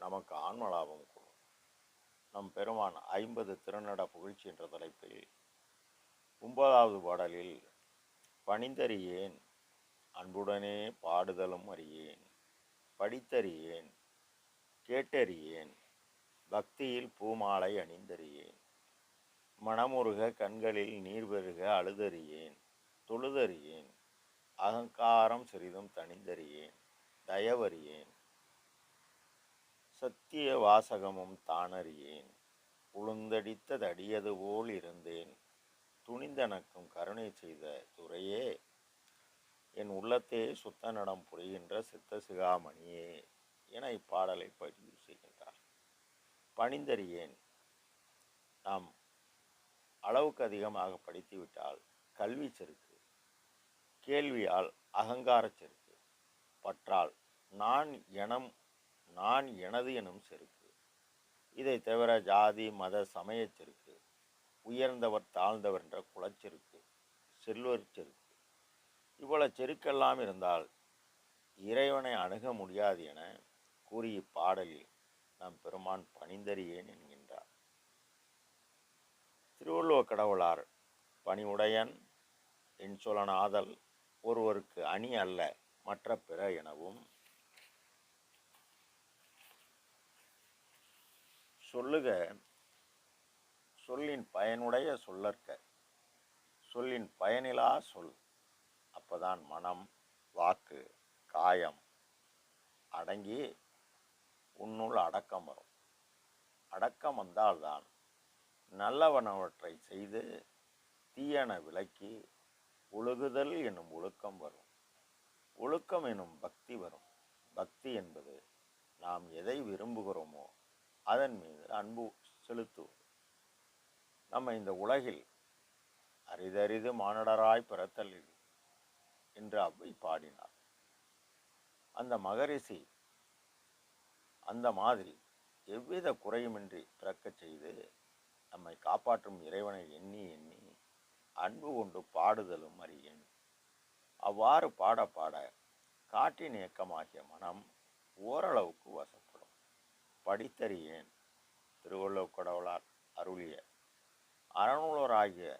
நமக்கு ஆன்மலாபம் கூடும் நம் பெருமான் ஐம்பது திருநட புகழ்ச்சி என்ற தலைப்பில் ஒன்பதாவது பாடலில் பணிந்தறியேன் அன்புடனே பாடுதலும் அறியேன் படித்தறியேன் கேட்டறியேன் பக்தியில் பூமாலை அணிந்தறியேன் மனமுருக கண்களில் நீர் பெருக அழுதறியேன் தொழுதறியேன் அகங்காரம் சிறிதும் தணிந்தறியேன் தயவறியேன் சத்திய வாசகமும் தானறியேன் உளுந்தடித்ததடியது போல் இருந்தேன். துணிந்தனக்கும் கருணை செய்த துறையே என் உள்ளத்தே சுத்த நடம் புரிகின்ற சித்த சிகாமணியே என இப்பாடலை பதிவு செய்கின்றார். பணிந்தறியேன். நாம் அளவுக்கு அதிகமாக படித்துவிட்டால் கல்வி செருக்கு கேள்வியால் அகங்காரச் செருக்கு. பற்றால் நான் எனம் நான் எனது எனும் செருக்கு. இதை தவிர ஜாதி மத சமயச் செருக்கு. உயர்ந்தவர் தாழ்ந்தவர் என்ற குலச்செருக்கு செல்வர் செருக்கு. இவ்வளவு செருக்கெல்லாம் இருந்தால் இறைவனை அணுக முடியாது என கூறிய பாடலில் நம் பெருமான் பணிந்தறியேன் என்கின்றார். திருவள்ளுவ கடவுளார் பணிவுடையன் என் சொலனாதல் ஒருவருக்கு அணி அல்ல மற்ற பிற எனவும் சொல்லுக. சொல்லின் பயனுடைய சொல்லற்க. சொல்லின் பயனிலா சொல். அப்போதான் மனம் வாக்கு காயம் அடங்கி உன்னுள் அடக்கம் வரும். அடக்கம் வந்தால்தான் நல்லவனவற்றை செய்து தீயன விலக்கி ஒழுகுதல் என்னும் ஒழுக்கம் வரும். ஒழுக்கம் எனும் பக்தி வரும். பக்தி என்பது நாம் எதை விரும்புகிறோமோ அதன் மீது அன்பு செலுத்துவது நம்ம இந்த உலகில் அரிதரிது மானடராய் பிறத்தல் என்று அவ்வை பாடினார். அந்த மகரிஷி அந்த மாதிரி எவ்வித குறையுமின்றி பிறக்கச் செய்து நம்மை காப்பாற்றும் இறைவனை எண்ணி எண்ணி அன்பு கொண்டு பாடுதலும் அறியேன். அவ்வாறு பாட பாட காட்டின் இயக்கமாகிய மனம் ஓரளவுக்கு வசம் படித்தறியேன். திருவள்ளுவர் கடவுளார் அருளிய அறநூலராகிய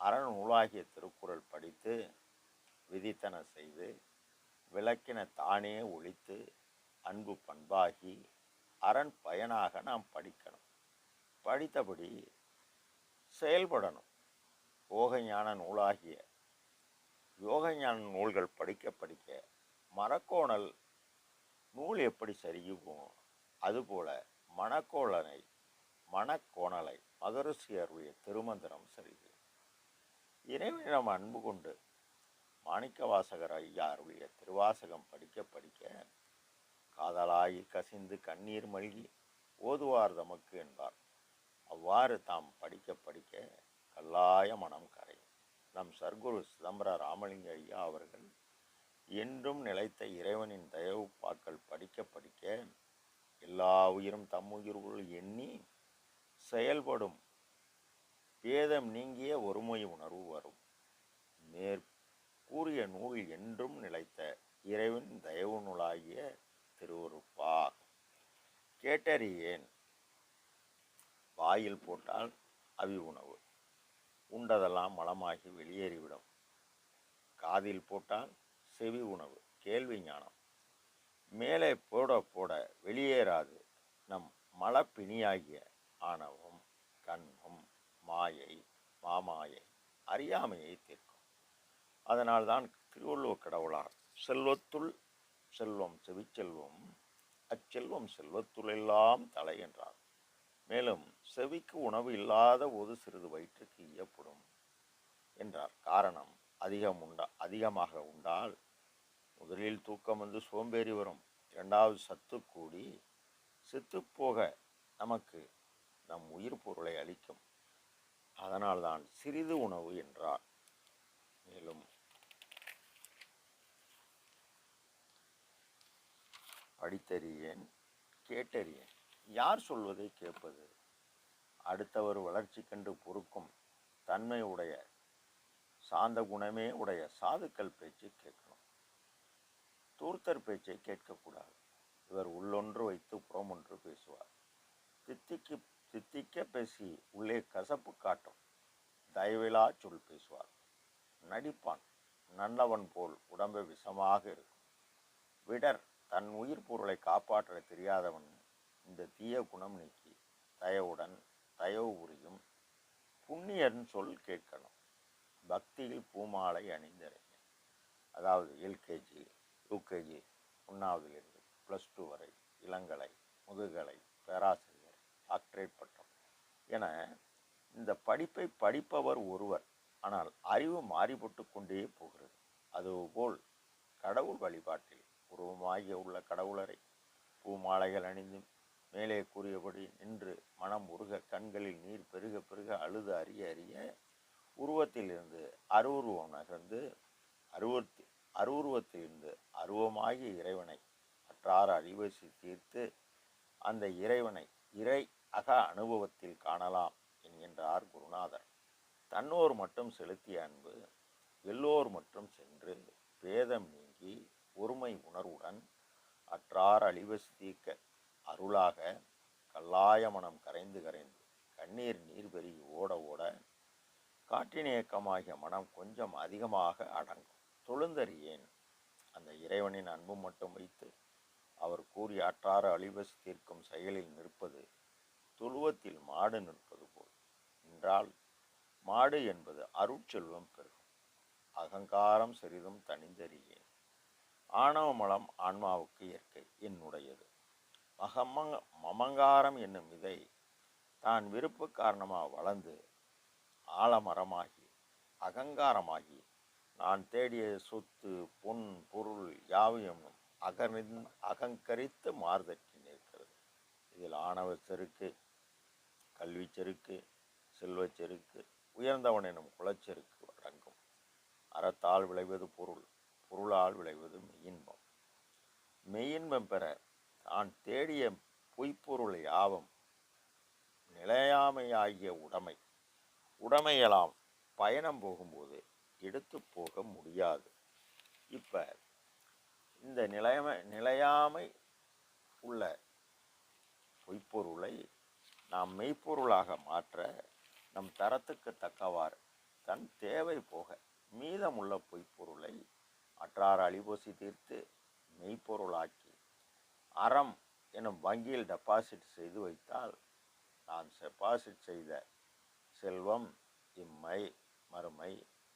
அறநூலாகிய திருக்குறள் படித்து விதித்தன செய்து விளக்கின தானே ஒழித்து அன்பு பண்பாகி அரண் பயனாக நாம் படிக்கணும். படித்தபடி செயல்படணும். யோகஞான நூலாகிய யோகஞான நூல்கள் படிக்க படிக்க மரக்கோணல் நூல் எப்படி சரியுமோ அதுபோல மணக்கோளனை மணக்கோணலை மகரிஷியருடைய திருமந்திரம் சரிது இறைவனிடம் அன்பு கொண்டு மாணிக்கவாசகர் ஐயா அருளிய திருவாசகம் படிக்க படிக்க காதலாகி கசிந்து கண்ணீர் மல்கி ஓதுவார் தமக்கு என்பார். அவ்வாறு தாம் படிக்க படிக்க கல்லாய மனம் கரையும். நம் சர்க்குரு சிதம்பர ராமலிங்க ஐயா அவர்கள் என்றும் நிலைத்த இறைவனின் தயவு பாக்கள் படிக்க படிக்க எல்லா உயிரும் தம்முயிர்கள் எண்ணி செயல்படும். பேதம் நீங்கிய ஒருமை உணர்வு வரும். மேற் கூறிய நூல் என்றும் நிலைத்த இறைவன் தயவு நூலாகிய திருவருப்பா கேட்டறியேன். வாயில் போட்டால் அவி உணவு. உண்டதெல்லாம் மலமாகி வெளியேறிவிடும். காதில் போட்டால் செவி உணவு. கேள்வி ஞானம். மேலே போட போட வெளியேறாது நம் மலப்பிணியாகிய ஆணவம் கண்மம் மாயை மாமாயை அறியாமையை தீர்க்கும். அதனால்தான் திருவள்ளுவர் கடவுளார் செல்வத்துள் செல்வம் செவிச்செல்வம் அச்செல்வம் செல்வத்துளெல்லாம் தலை என்றார். மேலும் செவிக்கு உணவு இல்லாத போது சிறிது வயிற்றுக்கு இயப்படும் என்றார். காரணம் அதிகம் உண்டா அதிகமாக உண்டால் முதலில் தூக்கம் வந்து சோம்பேறி வரும். இரண்டாவது சத்து கூடி செத்துப்போக நமக்கு நம் உயிர் பொருளை அளிக்கும். அதனால்தான் சிறிது உணவு என்றார். மேலும் படித்தறியேன் கேட்டறியேன். யார் சொல்வதை கேட்பது? அடுத்தவர் வளர்ச்சி கண்டு பொறுக்கும் தன்மை உடைய சாந்த குணமே உடைய சாதுக்கள் பேச்சு கேட்கணும். தூர்த்தர் பேச்சை கேட்கக்கூடாது. இவர் உள்ளொன்று வைத்து புறமொன்று பேசுவார். தித்திக்கு தித்திக்க பேசி உள்ளே கசப்பு காட்டும். தயவிலா சொல் பேசுவார். நடிப்பான் நல்லவன் போல் உடம்பு விஷமாக இருக்கும். விடர் தன் உயிர் பொருளை காப்பாற்ற தெரியாதவன் இந்த தீய குணம் நீக்கி தயவுடன் தயவு புரியும் புண்ணியன் சொல் கேட்கணும். பக்தியில் பூமாலை அணிந்திருக்கேன் அதாவது எல்கேஜி யூகேஜி ஒன்றாவதுலேருந்து ப்ளஸ் டூ வரை இளங்கலை முதுகலை பேராசிரியர் டாக்டரேட் பட்டம். என இந்த படிப்பை படிப்பவர் ஒருவர் ஆனால் அறிவு மாறிபட்டு கொண்டே போகிறது. அதுபோல் கடவுள் வழிபாட்டில் உருவமாகிய உள்ள கடவுளரை பூமாலைகள் அணிந்தும் மேலே கூறியபடி நின்று மனம் உருக கண்களில் நீர் பெருக பெருக அழுது அறிய அறிய உருவத்திலிருந்து அருவுருவம் நகர்ந்து அருவத்தி அருவுருவத்திலிருந்து அருவமாகிய இறைவனை அற்றார அழிவசி தீர்த்து அந்த இறைவனை இறை அக அனுபவத்தில் காணலாம் என்கின்றார் குருநாதர். தன்னோர் மட்டும் செலுத்திய அன்பு எல்லோர் மட்டும் சென்று பேதம் நீங்கி ஒருமை உணர்வுடன் அற்றார் அழிவசி தீர்க்க அருளாக கல்லாய மனம் கரைந்து கரைந்து கண்ணீர் நீர் பெருகி ஓட ஓட காற்றின் இயக்கமாகிய மனம் கொஞ்சம் அதிகமாக அடங்கும். தொழுந்தறியேன். அந்த இறைவனின் அன்பு மட்டும் வைத்து அவர் கூறி அற்றாறு அழிவசி தீர்க்கும் செயலில் நிற்பது துருவத்தில் மாடு நிற்பது போல். என்றால் மாடு என்பது அருட்செல்வம் பெருகும். அகங்காரம் சிறிதும் தனிந்தறியேன். ஆணவ மலம் ஆன்மாவுக்கு இயற்கை என்னுடையது. மகமங்க மமங்காரம் என்னும் இதை தான் விருப்பு காரணமாக வளர்ந்து ஆலமரமாகி அகங்காரமாகி நான் தேடிய சொத்து பொன் பொருள் யாவையும் அகரின் அகங்கரித்து மாறுதற்றி நிற்கிறது. இதில் ஆணவ செருக்கு கல்வி செருக்கு செல்வச் செருக்கு உயர்ந்தவன் எனும் குலச்செருக்கு அடங்கும் அறத்தால் விளைவது பொருள் பொருளால் விளைவது மெயின்பம் மெய்யின்பம் பெற தான் தேடிய பொய்ப்பொருள் யாவும் நிலையாமையாகிய உடைமை. உடைமையெல்லாம் பயணம் போகும்போது எடுத்து போக முடியாது. இப்போ இந்த நிலைமை நிலையாமை உள்ள பொய்ப்பொருளை நாம் மெய்ப்பொருளாக மாற்ற நம் தரத்துக்கு தக்கவாறு தன் தேவை போக மீதமுள்ள பொய்ப்பொருளை அற்றார் அழிபோசி தீர்த்து மெய்ப்பொருளாக்கி அறம் எனும் வங்கியில் டெபாசிட் செய்து வைத்தால் நான் டெபாசிட் செய்த செல்வம் இம்மை மறுமை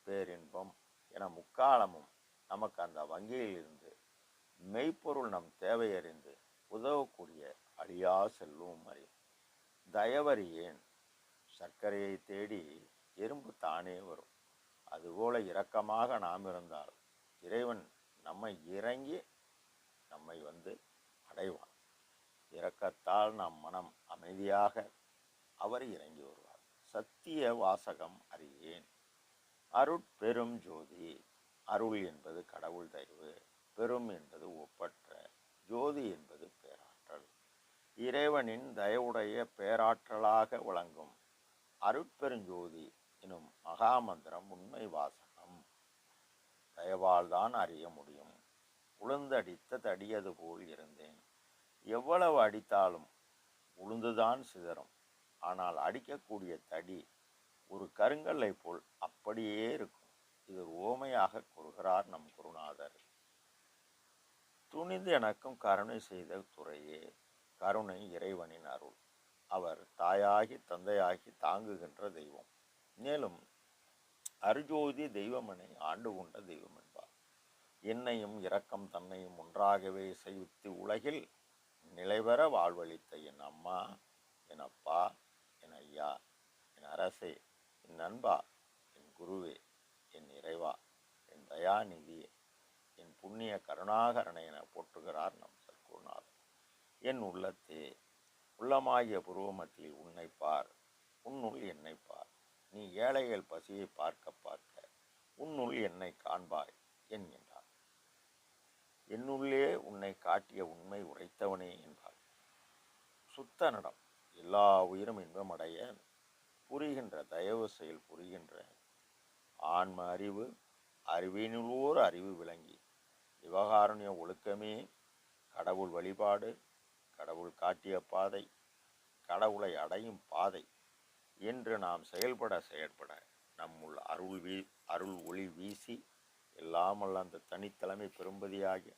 பேரின்பம் என முக்காலமும் நமக்கு அந்த வங்கியில் இருந்து மெய்ப்பொருள் நம் தேவையறிந்து உதவக்கூடிய அழியா செல்லும் அறியும் தயவறியேன் சர்க்கரையை தேடி எறும்பு தானே வரும். அதுபோல இரக்கமாக நாம் இருந்தால் இறைவன் நம்மை இறங்கி நம்மை வந்து அடைவான். இரக்கத்தால் நம் மனம் அமைதியாக அவர் இறங்கி வருவார். சத்திய வாசகம் அறியேன். அருட்பெரும் ஜோதி. அருள் என்பது கடவுள் தயவு பெரும் என்பது ஒப்பற்ற ஜோதி என்பது பேராற்றல். இறைவனின் தயவுடைய பேராற்றலாக விளங்கும். அருட்பெருஞ்சோதி எனும் மகாமந்திரம் உண்மை வாசகம். தயவால் தான் அறிய முடியும். உளுந்தடித்த தடியது போல் இருந்தேன். எவ்வளவு அடித்தாலும் உளுந்துதான் சிதறும். ஆனால் அடிக்கக்கூடிய தடி ஒரு கருங்கல்லை போல் அப்படியே இருக்கும். இது ஓமையாக கூறுகிறார் நம் குருநாதர். துணிந்து எனக்கும் கருணை செய்த துறையே கருணை இறைவனின் அருள். அவர் தாயாகி தந்தையாகி தாங்குகின்ற தெய்வம். மேலும் அருஜோதி தெய்வமனை ஆண்டு கொண்ட தெய்வம் என்பார் என்னையும் இரக்கம் தன்னையும் ஒன்றாகவே செய்வித்து உலகில் நிலைபெற வாழ்வளித்த என் அம்மா என் அப்பா என் ஐயா என் அரசே என் நண்பா என் குருவே என் இறைவா என் தயாநிதியே என் புண்ணிய கருணாகரனை என போற்றுகிறார் நம் சற்குருநாதர். என் உள்ளத்தே உள்ளமாகிய புருவமத்தில் உன்னை பார் உன்னுள் என்னை பார். நீ ஏழைகள் பசியை பார்க்க பார்க்க உன்னுள் என்னை காண்பாய் என்கின்றார். என்னுள்ளே உன்னை காட்டிய உண்மை உரைத்தவனே என்பார். சுத்த நடம் எல்லா உயிரும் இன்பமடைய புரிகின்ற தயவு செயல் புரிகின்ற ஆன்ம அறிவு அறிவினுள்ளோர் அறிவு விளங்கி விவகாரணிய ஒழுக்கமே கடவுள் வழிபாடு கடவுள் காட்டிய பாதை கடவுளை அடையும் பாதை என்று நாம் செயல்பட செயற்பட நம்முள் அருள் வீ அருள் ஒளி வீசி எல்லாமல் அந்த தனித்தலைமை பெரும்பதியாகி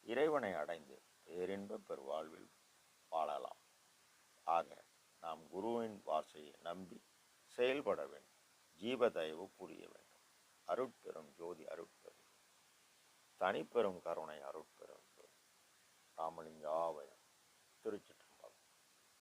இறைவனை அடைந்து பேரின்ப பெருவாழ்வில் வாழலாம். ஆக நாம் குருவின் வார்த்தையை நம்பி செயல்பட வேண்டும். ஜீவதயவு புரிய வேண்டும். அருட்பெரும் ஜோதி அருட்பெரும். தனிப்பெரும் கருணை அருட்பெரும் ஜோதி. ராமலிங்காவயம் திருச்சி